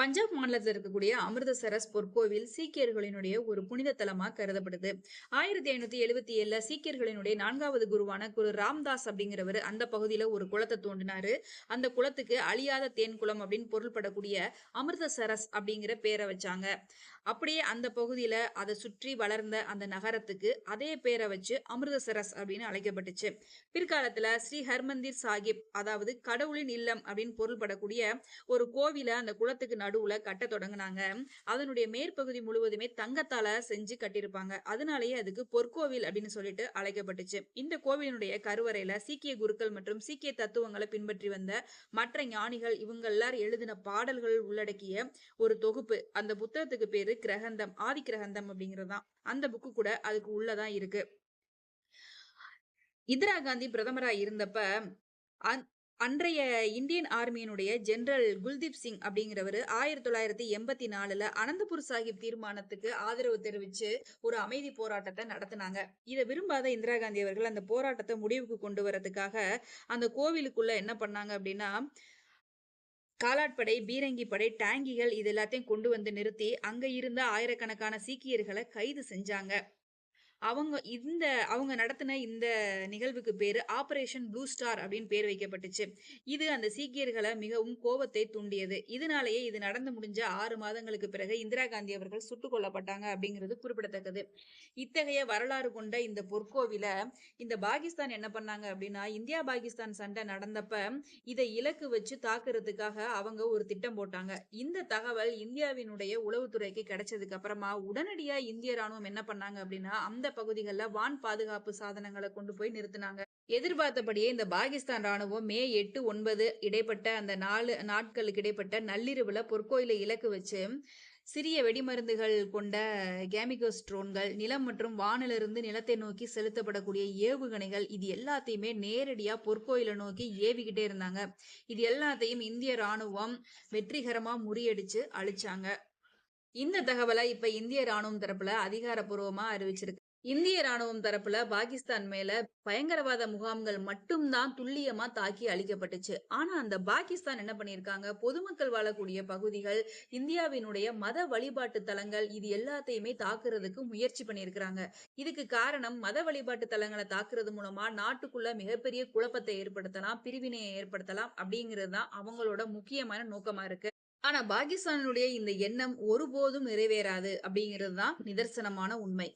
பஞ்சாப் மாநிலத்தில் இருக்கக்கூடிய அமிர்தசரஸ் பொற்கோவில் சீக்கியர்களினுடைய ஒரு புனித தலமாக கருதப்படுது. ஆயிரத்தி ஐநூத்தி எழுபத்தி ஏழுல சீக்கியர்களினுடைய நான்காவது குருவான குரு ராம்தாஸ் அப்படிங்கிறவர் அந்த பகுதியில ஒரு குளத்தை தோண்டினாரு. அந்த குளத்துக்கு அழியாத தேன் குளம் அப்படின்னு பொருள்படக்கூடிய அமிர்தசரஸ் அப்படிங்கிற பேரை வச்சாங்க. அப்படியே அந்த பகுதியில் அதை சுற்றி வளர்ந்த அந்த நகரத்துக்கு அதே பேரை வச்சு அமிர்தசரஸ் அப்படின்னு அழைக்கப்பட்டுச்சு. பிற்காலத்தில் ஸ்ரீ ஹர்மந்திர் சாஹிப் அதாவது கடவுளின் இல்லம் அப்படின்னு பொருள்படக்கூடிய ஒரு கோவிலை அந்த குளத்துக்கு நடுவில் கட்ட தொடங்கினாங்க. அதனுடைய மேற்பகுதி முழுவதுமே தங்கத்தால செஞ்சு கட்டியிருப்பாங்க. அதனாலேயே அதுக்கு பொற்கோவில் அப்படின்னு சொல்லிட்டு அழைக்கப்பட்டுச்சு. இந்த கோவிலினுடைய கருவறையில சீக்கிய குருக்கள் மற்றும் சீக்கிய தத்துவங்களை பின்பற்றி வந்த மற்ற ஞானிகள் இவங்க எல்லாரும் எழுதின பாடல்கள் உள்ளடக்கிய ஒரு தொகுப்பு. அந்த புத்தகத்துக்கு பேரு கிரகந்தம் ஆதி கிரகந்தம் அப்படிங்கறதுதான். அந்த புக்கு கூட அதுக்கு உள்ளதான் இருக்கு. இந்திரா காந்தி பிரதமரா இருந்தப்ப அந்- அன்றைய இந்தியன் ஆர்மியினுடைய ஜெனரல் குல்தீப் சிங் அப்படிங்கிறவர் ஆயிரத்தி தொள்ளாயிரத்தி எண்பத்தி நாலுல அனந்தபூர் சாஹிப் தீர்மானத்துக்கு ஆதரவு தெரிவிச்சு ஒரு அமைதி போராட்டத்தை நடத்தினாங்க. இதை விரும்பாத இந்திரா காந்தி அவர்கள் அந்த போராட்டத்தை முடிவுக்கு கொண்டு வரதுக்காக அந்த கோவிலுக்குள்ள என்ன பண்ணாங்க அப்படின்னா காலாட்படை பீரங்கி படை டேங்கிகள் இது எல்லாத்தையும் கொண்டு வந்து நிறுத்தி அங்க இருந்த ஆயிரக்கணக்கான சீக்கியர்களை கைது செஞ்சாங்க. அவங்க இந்த அவங்க நடத்தின இந்த நிகழ்வுக்கு பேர் ஆபரேஷன் ப்ளூ ஸ்டார் அப்படின்னு பேர் வைக்கப்பட்டுச்சு. இது அந்த சீக்கியர்களை மிகவும் கோபத்தை தூண்டியது. இதனாலேயே இது நடந்து முடிஞ்ச ஆறு மாதங்களுக்கு பிறகு இந்திரா காந்தி அவர்கள் சுட்டுக் கொல்லப்பட்டாங்க அப்படிங்கிறது குறிப்பிடத்தக்கது. இத்தகைய வரலாறு கொண்ட இந்த பொற்கோவில இந்த பாகிஸ்தான் என்ன பண்ணாங்க அப்படின்னா இந்தியா பாகிஸ்தான் சண்டை நடந்தப்ப இதை இலக்கு வச்சு தாக்குறதுக்காக அவங்க ஒரு திட்டம் போட்டாங்க. இந்த தகவல் இந்தியாவினுடைய உளவுத்துறைக்கு கிடைச்சதுக்கு அப்புறமா உடனடியா இந்திய ராணுவம் என்ன பண்ணாங்க அப்படின்னா அந்த பகுதிகளில் வான் பாதுகாப்பு சாதனங்களை கொண்டு போய் நிறுத்தினாங்க. எதிர்பார்த்தபடியே இந்த பாகிஸ்தான் ராணுவம் மே எட்டு ஒன்பது இடைப்பட்ட அந்த நாலு நாட்களுக்கு இடைப்பட்ட நள்ளிரவுல பொற்கோயிலை இலக்கு வச்சு சிறிய வெடிமருந்துகள் கொண்ட கேமிகோஸ் ட்ரோன்கள் நிலம் மற்றும் வானிலிருந்து நிலத்தை நோக்கி செலுத்தப்படக்கூடிய ஏவுகணைகள் இது எல்லாத்தையுமே நேரடியா பொற்கோயிலை நோக்கி ஏவிக்கிட்டே இருந்தாங்க. இது எல்லாத்தையும் இந்திய ராணுவம் வெற்றிகரமா முறியடிச்சு அழிச்சாங்க. இந்த தகவலை இப்ப இந்திய ராணுவம் தரப்புல அதிகாரப்பூர்வமா அறிவிச்சிருக்கு. இந்திய ராணுவம் தரப்புல பாகிஸ்தான் மேல பயங்கரவாத முகாம்கள் மட்டும்தான் துல்லியமா தாக்கி அழிக்கப்பட்டுச்சு. ஆனா அந்த பாகிஸ்தான் என்ன பண்ணிருக்காங்க பொதுமக்கள் வாழக்கூடிய பகுதிகள் இந்தியாவினுடைய மத வழிபாட்டு தலங்கள் இது எல்லாத்தையுமே தாக்குறதுக்கு முயற்சி பண்ணியிருக்கிறாங்க. இதுக்கு காரணம் மத வழிபாட்டு தலங்களை தாக்குறது மூலமா நாட்டுக்குள்ள மிகப்பெரிய குழப்பத்தை ஏற்படுத்தலாம் பிரிவினையை ஏற்படுத்தலாம் அப்படிங்கிறது தான் அவங்களோட முக்கியமான நோக்கமா இருக்கு. ஆனா பாகிஸ்தானுடைய இந்த எண்ணம் ஒருபோதும் நிறைவேறாது அப்படிங்கிறது தான் நிதர்சனமான உண்மை.